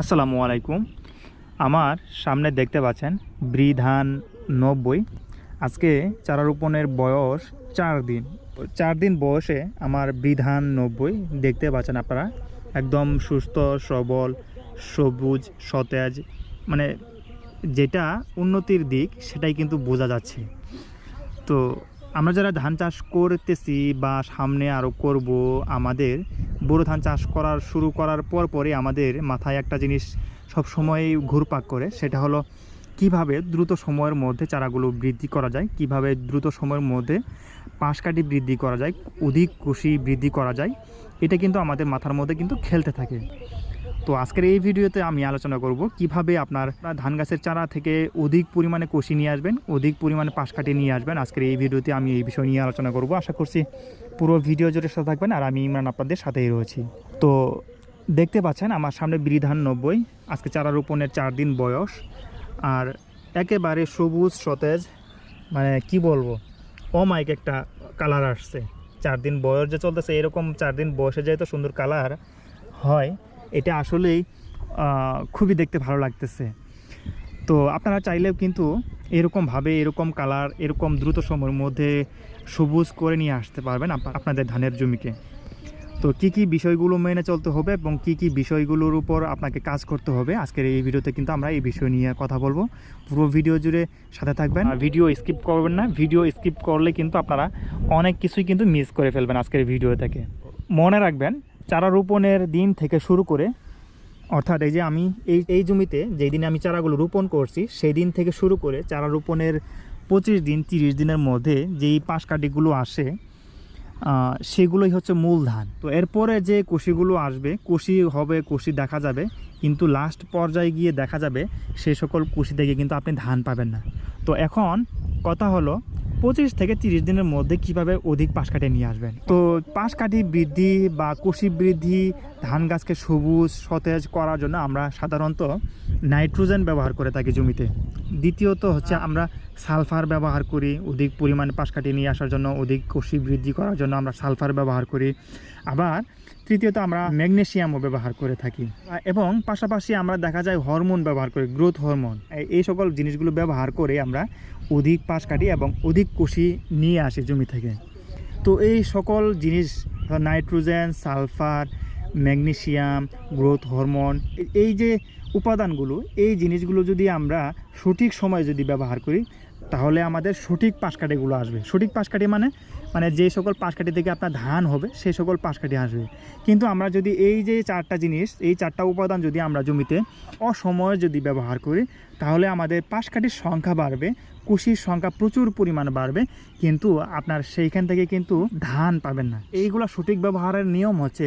আসসালামু আলাইকুম। আমার সামনে দেখতে পাচ্ছেন বৃধান নব্বই। আজকে চারা রোপণের বয়স চার দিন। চার দিন বয়সে আমার বৃধান নব্বই দেখতে পাচ্ছেন আপনারা। একদম সুস্থ, সবল, সবুজ, সতেজ মানে যেটা উন্নতির দিক সেটাই কিন্তু বোঝা যাচ্ছে। তো আমরা যারা ধান চাষ করতেছি বা সামনে আরও করব আমাদের, বোরো ধান চাষ করার, শুরু করার পর পরে আমাদের মাথায় একটা জিনিস সব সময় ঘুরপাক করে, সেটা হলো কীভাবে দ্রুত সময়ের মধ্যে চারাগুলো বৃদ্ধি করা যায়, কীভাবে দ্রুত সময়ের মধ্যে পাশ কাটি বৃদ্ধি করা যায়, অধিক কৃষি বৃদ্ধি করা যায়, এটা কিন্তু আমাদের মাথার মধ্যে কিন্তু খেলতে থাকে। তো আজকের এই ভিডিওতে আমি আলোচনা করব কীভাবে আপনার ধান গাছের চারা থেকে অধিক পরিমাণে কষি নিয়ে আসবেন, অধিক পরিমাণে পাশ কাটিয়ে নিয়ে আসবেন। আজকের এই ভিডিওতে আমি এই বিষয় নিয়ে আলোচনা করব। আশা করছি পুরো ভিডিও জুড়ে সাথে থাকবেন আর আমি ইমরান আপনাদের সাথেই রয়েছি। তো দেখতে পাচ্ছেন আমার সামনে বিধান নব্বই। আজকে চারা রোপণের চার দিন বয়স আর একেবারে সবুজ, সতেজ মানে কি বলব অমাইক একটা কালার আসছে। চার দিন বয়স যে চলতেছে, এরকম চার দিন বয়সে যেহেতু সুন্দর কালার হয় এটা আসলেই খুবই দেখতে ভালো লাগতেছে। তো আপনারা চাইলেও কিন্তু এরকমভাবে এরকম কালার, এরকম দ্রুত সময়ের মধ্যে সবুজ করে নিয়ে আসতে পারবেন আপনাদের ধানের জমিকে। তো কি কি বিষয়গুলো মেনে চলতে হবে এবং কি কি বিষয়গুলোর উপর আপনাকে কাজ করতে হবে, আজকের এই ভিডিওতে কিন্তু আমরা এই বিষয় নিয়ে কথা বলব। পুরো ভিডিও জুড়ে সাথে থাকবেন। ভিডিও স্কিপ করবেন না, ভিডিও স্কিপ করলে কিন্তু আপনারা অনেক কিছুই কিন্তু মিস করে ফেলবেন আজকের ভিডিও থেকে। মনে রাখবেন চারা রোপণের দিন থেকে শুরু করে, অর্থাৎ এই যে আমি এই এই জমিতে যেই দিনে আমি চারাগুলো রোপণ করছি, সেই দিন থেকে শুরু করে চারা রোপণের পঁচিশ দিন, তিরিশ দিনের মধ্যে যেই পাশ কাটিগুলো আসে সেগুলোই হচ্ছে মূল ধান। তো এরপরে যে কুশিগুলো আসবে কুশি হবে কুশি দেখা যাবে, কিন্তু লাস্ট পর্যায়ে গিয়ে দেখা যাবে সেই সকল কুশি থেকে কিন্তু আপনি ধান পাবেন না। তো এখন কথা হলো পঁচিশ থেকে তিরিশ দিনের মধ্যে কীভাবে অধিক পাশ কাটিয়ে নিয়ে আসবেন? তো পাশ কাঠি বৃদ্ধি বা কষি বৃদ্ধি ধান গাছকে সবুজ সতেজ করার জন্য আমরা সাধারণত নাইট্রোজেন ব্যবহার করে থাকি জমিতে। দ্বিতীয়ত হচ্ছে আমরা সালফার ব্যবহার করি অধিক পরিমাণে পাশ কাটিয়ে নিয়ে আসার জন্য অধিক কষি বৃদ্ধি করার জন্য আমরা সালফার ব্যবহার করি। আবার তৃতীয়ত আমরা ম্যাগনেসিয়ামও ব্যবহার করে থাকি। এবং পাশাপাশি আমরা দেখা যায় হরমোন ব্যবহার করি গ্রোথ হরমোন। এই সকল জিনিসগুলো ব্যবহার করে আমরা অধিক পাশ কাটি এবং অধিক কোষি নিয়ে আসে জমি থেকে। তো এই সকল জিনিস, nitrogen, sulphur magnesium growth hormone, এই যে উপাদানগুলো, এই জিনিসগুলো যদি আমরা সঠিক সময়ে যদি ব্যবহার করি তাহলে আমাদের সঠিক পাশকাঠিগুলো আসবে। সঠিক পাশকাঠি মানে মানে যে সকল পাশকাঠি থেকে আপনার ধান হবে সেই সকল পাশকাঠি আসবে। কিন্তু আমরা যদি এই যে চারটা জিনিস, এই চারটা উপাদান যদি আমরা জমিতে অসময়ে যদি ব্যবহার করি, তাহলে আমাদের পাশকাঠির সংখ্যা বাড়বে, কুশির সংখ্যা প্রচুর পরিমাণ বাড়বে, কিন্তু আপনার সেইখান থেকে কিন্তু ধান পাবেন না। এইগুলো সঠিক ব্যবহারের নিয়ম হচ্ছে,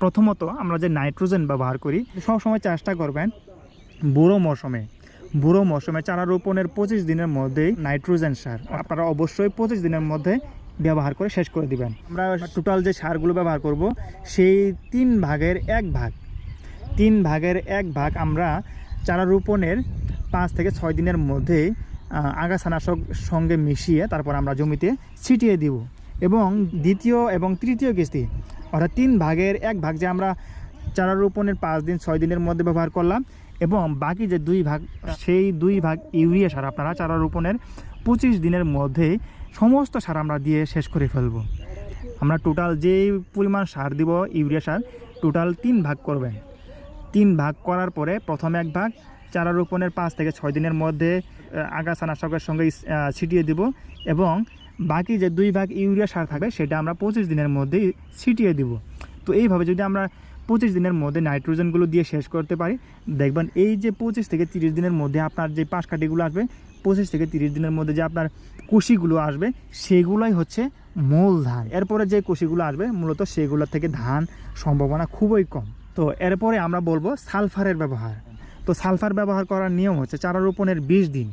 প্রথমত আমরা যে নাইট্রোজেন ব্যবহার করি, সবসময় চেষ্টা করবেন বুড়ো মৌসুমে বুড়ো মৌসুমে চারা রোপণের পঁচিশ দিনের মধ্যেই নাইট্রোজেন সার আপনারা অবশ্যই পঁচিশ দিনের মধ্যে ব্যবহার করে শেষ করে দিবেন। আমরা টোটাল যে সারগুলো ব্যবহার করব, সেই তিন ভাগের এক ভাগ, তিন ভাগের এক ভাগ আমরা চারা রোপণের পাঁচ থেকে ছয় দিনের মধ্যে আগাছানাশক সঙ্গে মিশিয়ে তারপর আমরা জমিতে ছিটিয়ে দিব। এবং দ্বিতীয় এবং তৃতীয় কিস্তি, অর্থাৎ তিন ভাগের এক ভাগ যে আমরা চারা রোপণের পাঁচ দিন, ছয় দিনের মধ্যে ব্যবহার করলাম এবং বাকি যে দুই ভাগ, সেই দুই ভাগ ইউরিয়া সার আপনারা চারা রোপণের পঁচিশ দিনের মধ্যে সমস্ত সার আমরা দিয়ে শেষ করে ফেলব। আমরা টোটাল যে পরিমাণ সার দিব ইউরিয়া সার টোটাল তিন ভাগ করবেন। তিন ভাগ করার পরে প্রথম এক ভাগ চারা রোপণের পাঁচ থেকে ছয় দিনের মধ্যে আগাছানাশকের সঙ্গে ছিটিয়ে দিব এবং বাকি যে দুই ভাগ ইউরিয়া সার থাকবে, সেটা আমরা পঁচিশ দিনের মধ্যেই ছিটিয়ে দিব। তো এইভাবে যদি আমরা পঁচিশ দিনের মধ্যে নাইট্রোজেনগুলো দিয়ে শেষ করতে পারি। দেখবেন এই যে পঁচিশ থেকে তিরিশ দিনের মধ্যে আপনার যে পাশ কাঠিগুলো আসবে, পঁচিশ থেকে তিরিশ দিনের মধ্যে যে আপনার কুশিগুলো আসবে, সেগুলোই হচ্ছে মূল ধান। এরপরে যে কুশিগুলো আসবে, মূলত সেগুলো থেকে ধান সম্ভাবনা খুবই কম। তো এরপরে আমরা বলব সালফারের ব্যবহার। তো সালফার ব্যবহার করার নিয়ম হচ্ছে চারা রোপণের বিশ দিন।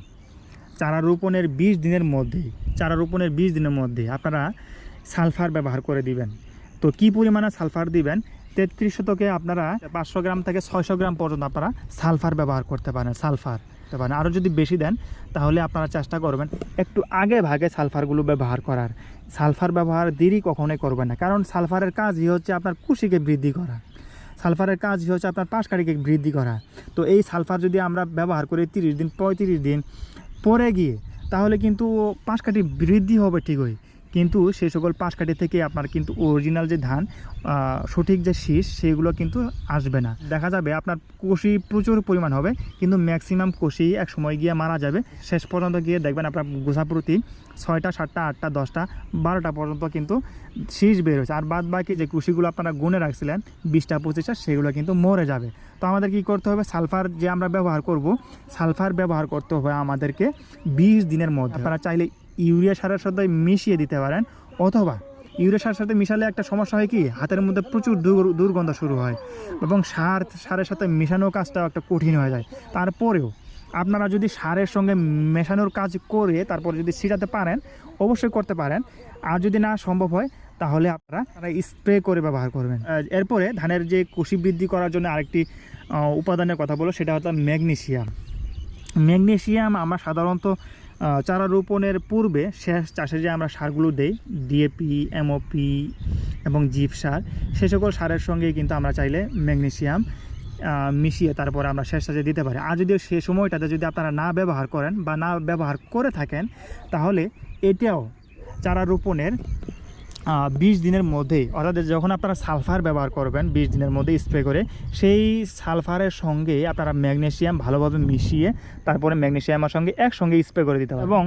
চারা রোপণের বিশ দিনের মধ্যেই চারা রোপণের বিশ দিনের মধ্যে আপনারা সালফার ব্যবহার করে দিবেন। তো কি পরিমাণে সালফার দিবেন? তেত্রিশ শতকে আপনারা পাঁচশো গ্রাম থেকে ছয়শো গ্রাম পর্যন্ত আপনারা সালফার ব্যবহার করতে পারেন, সালফার করতে পারেন। আরও যদি বেশি দেন, তাহলে আপনারা চেষ্টা করবেন একটু আগে ভাগে সালফারগুলো ব্যবহার করার। সালফার ব্যবহার দেরি কখনোই করবেন না, কারণ সালফারের কাজই হচ্ছে আপনার কুশিকে বৃদ্ধি করা। সালফারের কাজ হচ্ছে আপনার পাশ কাঠিকে বৃদ্ধি করা। তো এই সালফার যদি আমরা ব্যবহার করি তিরিশ দিন, পঁয়ত্রিশ দিন পরে গিয়ে, তাহলে কিন্তু পাশ কাঠি বৃদ্ধি হবে ঠিকই। কিন্তু সেই সকল পাশ কাঠি থেকে আপনার কিন্তু অরিজিনাল যে ধান সঠিক যে শীষ, সেগুলো কিন্তু আসবে না। দেখা যাবে আপনার কষি প্রচুর পরিমাণ হবে, কিন্তু ম্যাক্সিমাম কষি এক সময় গিয়ে মারা যাবে। শেষ পর্যন্ত গিয়ে দেখবেন আপনার গোসা প্রতি ছয়টা, সাতটা, আটটা, দশটা, বারোটা পর্যন্ত কিন্তু শীষ বের হয়েছে। আর বাদ বাকি যে কৃষিগুলো আপনারা গুনে রাখছিলেন, বিশটা, পঁচিশটা, সেগুলো কিন্তু মরে যাবে। তো আমাদের কি করতে হবে? সালফার যে আমরা ব্যবহার করব, সালফার ব্যবহার করতে হবে আমাদেরকে বিশ দিনের মধ্যে। আপনারা চাইলে ইউরিয়া সারের সাথে মিশিয়ে দিতে পারেন, অথবা ইউরিয়া সারের সাথে মিশালে একটা সমস্যা হয় কি, হাতের মধ্যে প্রচুর দুর- দুর্গন্ধ শুরু হয় এবং সার, সারের সাথে মেশানো কাজটাও একটা কঠিন হয়ে যায়। তারপরেও আপনারা যদি সারের সঙ্গে মেশানোর কাজ করে তারপর যদি ছিটাতে পারেন, অবশ্যই করতে পারেন। আর যদি না সম্ভব হয়, তাহলে আপনারা তারা স্প্রে করে ব্যবহার করবেন। এরপরে ধানের যে কুশি বৃদ্ধি করার জন্য আরেকটি উপাদানের কথা বলো সেটা হচ্ছে ম্যাগনেশিয়াম ম্যাগনেশিয়াম আমরা সাধারণত চারা রোপণের পূর্বে শেষ চাষে যে আমরা সারগুলো দেই ডিএপি এমওপি এবং জিপ সার, সে সকল সারের সঙ্গে কিন্তু আমরা চাইলে ম্যাগনেসিয়াম মিশিয়ে তারপর আমরা শেষ চাষে দিতে পারি। আর যদিও সে সময়টাতে যদি আপনারা না ব্যবহার করেন বা না ব্যবহার করে থাকেন, তাহলে এটাও চারা রোপণের বিশ দিনের মধ্যেই অর্থাৎ যখন আপনারা সালফার ব্যবহার করবেন বিশ দিনের মধ্যে স্প্রে করে, সেই সালফারের সঙ্গে আপনারা ম্যাগনেশিয়াম ভালোভাবে মিশিয়ে, তারপরে ম্যাগনেশিয়ামের সঙ্গে একসঙ্গে স্প্রে করে দিতে হবে এবং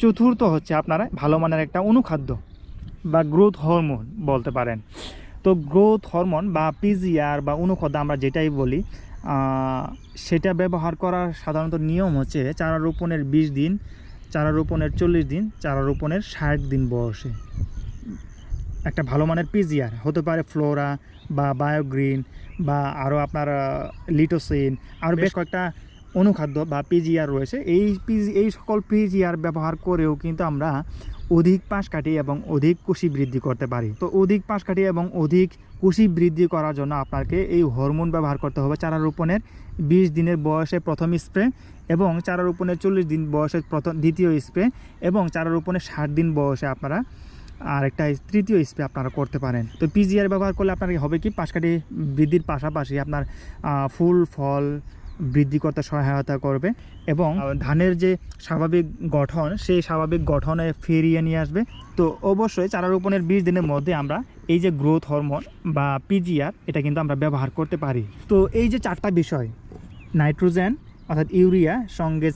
চতুর্থ হচ্ছে আপনারা ভালো মানের একটা অনুখাদ্য বা গ্রোথ হরমোন বলতে পারেন। তো গ্রোথ হরমোন বা পিজিআর বা অনুখাদ্য আমরা যেটাই বলি সেটা ব্যবহার করার সাধারণত নিয়ম হচ্ছে চারা রোপণের বিশ দিন, চারা রোপণের চল্লিশ দিন, চারা রোপণের ষাট দিন বয়সে। একটা ভালো মানের পিজিআর হতে পারে ফ্লোরা বা বায়োগ্রিন বা আরও আপনার লিটোসিন আর বেশ কয়েকটা অনুখাদ্য বা পিজিআর রয়েছে। এই পিজি এই সকল পিজিআর ব্যবহার করেও কিন্তু আমরা অধিক পাশ কাটি এবং অধিক কুশি বৃদ্ধি করতে পারি। তো অধিক পাশ কাটি এবং অধিক কুশি বৃদ্ধি করার জন্য আপনাকে এই হরমোন ব্যবহার করতে হবে চারা রোপণের বিশ দিনের বয়সে প্রথম স্প্রে এবং চারা রোপণের চল্লিশ দিন বয়সে প্রথম দ্বিতীয় স্প্রে এবং চারা রোপণের ষাট দিন বয়সে আপনারা আর একটা তৃতীয় স্প্রে আপনারা করতে পারেন। তো পিজিআর ব্যবহার করলে আপনার হবে কি, পাশকাঠি বৃদ্ধির পাশাপাশি আপনার ফুল, ফল বৃদ্ধি করতে সহায়তা করবে এবং ধানের যে স্বাভাবিক গঠন, সেই স্বাভাবিক গঠনে ফিরিয়ে নিয়ে আসবে। তো অবশ্যই চারা রোপণের বিশ দিনের মধ্যে আমরা এই যে গ্রোথ হরমোন বা পিজিআর এটা কিন্তু আমরা ব্যবহার করতে পারি। তো এই যে চারটা বিষয় নাইট্রোজেন অর্থাৎ ইউরিয়া সঙ্গে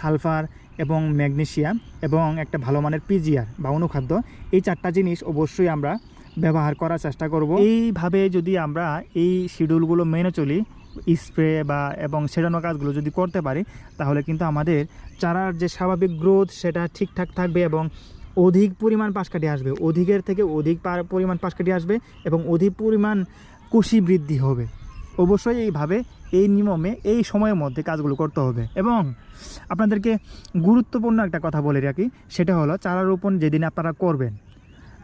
সালফার এবং ম্যাগনেশিয়াম এবং একটা ভালো মানের পিজিআর বা অনুখাদ্য, এই চারটা জিনিস অবশ্যই আমরা ব্যবহার করার চেষ্টা করব। এইভাবে যদি আমরা এই শিডিউলগুলো মেনে চলি, স্প্রে বা এবং সেরানো কাজগুলো যদি করতে পারি, তাহলে কিন্তু আমাদের চারার যে স্বাভাবিক গ্রোথ সেটা ঠিকঠাক থাকবে এবং অধিক পরিমাণ পাশকাঠি আসবে। অধিকের থেকে অধিক পার- পরিমাণ পাশকাঠি আসবে এবং অধিক পরিমাণ কুশি বৃদ্ধি হবে। অবশ্যই এইভাবে এই নিয়মে, এই সময়ের মধ্যে কাজগুলো করতে হবে। এবং আপনাদেরকে গুরুত্বপূর্ণ একটা কথা বলে রাখি, সেটা হলো চারা রোপণ যেদিন আপনারা করবেন।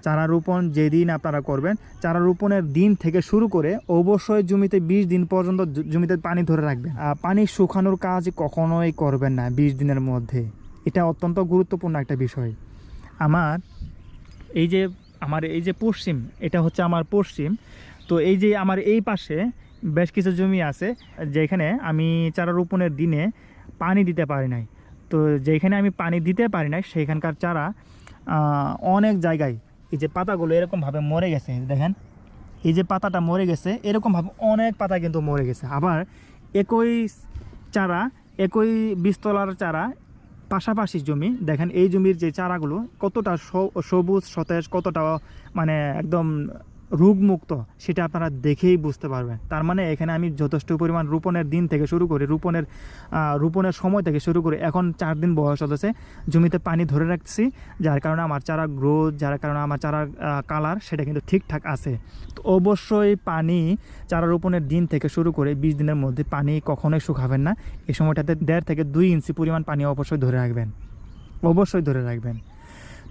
চারা রোপণ যেদিন আপনারা করবেন, চারা রোপণের দিন থেকে শুরু করে অবশ্যই জমিতে বিশ দিন পর্যন্ত জমিতে পানি ধরে রাখবেন। আর পানি শুকানোর কাজ কখনোই করবেন না বিশ দিনের মধ্যে। এটা অত্যন্ত গুরুত্বপূর্ণ একটা বিষয়। আমার এই যে, আমার এই যে পশ্চিম, এটা হচ্ছে আমার পশ্চিম। তো এই যে, আমার এই পাশে বেশ কিছু জমি আছে যেখানে আমি চারা রোপণের দিনে পানি দিতে পারি নাই। তো যেখানে আমি পানি দিতে পারি নাই, সেখানকার চারা অনেক জায়গায় এই যে পাতাগুলো এরকমভাবে মরে গেছে, দেখেন। এই যে পাতাটা মরে গেছে, এরকমভাবে অনেক পাতা কিন্তু মরে গেছে। আবার একই চারা, একই বীজতলার চারা, পাশাপাশি জমি, দেখেন এই জমির যে চারাগুলো কতটা সবুজ, সতেজ, কতটা মানে একদম রোগমুক্ত, সেটা আপনারা দেখেই বুঝতে পারবেন। তার মানে এখানে আমি যথেষ্ট পরিমাণ রোপণের দিন থেকে শুরু করে, রোপণের রোপণের সময় থেকে শুরু করে। এখন চার দিন বয়স হতেছে, জমিতে পানি ধরে রাখছি যার কারণে আমার চারা গ্রোথ যার কারণে আমার চারার কালার সেটা কিন্তু ঠিকঠাক আছে। তো অবশ্যই পানি চারা রোপণের দিন থেকে শুরু করে বিশ দিনের মধ্যে পানি কখনোই শুকাবেন না। এই সময়টাতে দেড় থেকে দুই ইঞ্চি পরিমাণ পানি অবশ্যই ধরে রাখবেন। অবশ্যই ধরে রাখবেন।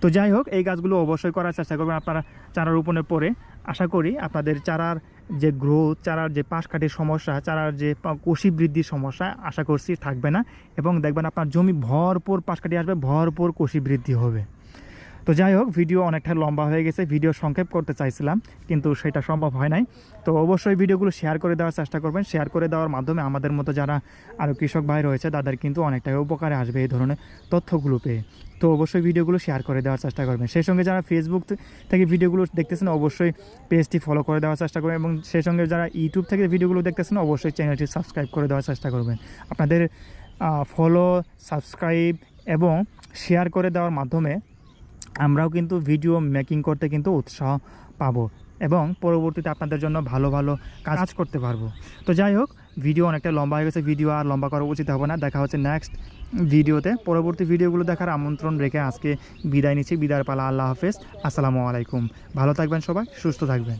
তো যাই হোক, এই গাছগুলো অবশ্যই করার চেষ্টা করবেন। আপনারা চারা রোপণের পরে আশা করি আপনাদের চারার যে গ্রোথ চারার যে পাশ কাটির সমস্যা, চারার যে কষি বৃদ্ধির সমস্যা, আশা করছি থাকবে না। এবং দেখবেন আপনার জমি ভরপুর পাশ কাটি আসবে, ভরপুর কোষি বৃদ্ধি হবে। তো যাই হোক, ভিডিও অনেকটা লম্বা হয়ে গেছে, ভিডিও সংক্ষেপ করতে চাইছিলাম, কিন্তু সেটা সম্ভব হয় নাই। তো অবশ্যই ভিডিওগুলো শেয়ার করে দেওয়ার চেষ্টা করবেন। শেয়ার করে দেওয়ার মাধ্যমে আমাদের মতো যারা আরও কৃষক ভাই রয়েছে, তাদের কিন্তু অনেকটাই উপকারে আসবে এই ধরনের তথ্যগুলো পেয়ে। তো অবশ্যই ভিডিওগুলো শেয়ার করে দেওয়ার চেষ্টা করবেন। সেই সঙ্গে যারা ফেসবুক থেকে ভিডিওগুলো দেখতেছেন, অবশ্যই পেজটি ফলো করে দেওয়ার চেষ্টা করবেন এবং সেই সঙ্গে যারা ইউটিউব থেকে ভিডিওগুলো দেখতেছেন, অবশ্যই চ্যানেলটি সাবস্ক্রাইব করে দেওয়ার চেষ্টা করবেন। আপনাদের ফলো সাবস্ক্রাইব এবং শেয়ার করে দেওয়ার মাধ্যমে আমরাও কিন্তু ভিডিও মেকিং করতে কিন্তু উৎসাহ পাবো এবং পরবর্তীতে আপনাদের জন্য ভালো ভালো কাজ করতে পারব। তো যাই হোক ভিডিও অনেকটা লম্বা হয়ে গেছে ভিডিও আর লম্বা করা উচিত হবে না। দেখা হচ্ছে নেক্সট ভিডিওতে পরবর্তী ভিডিওগুলো দেখার আমন্ত্রণ রেখে আজকে বিদায় নিচ্ছি। বিদায় পালা, আল্লাহ হাফেজ। আসসালামু আলাইকুম। ভালো থাকবেন সবাই, সুস্থ থাকবেন।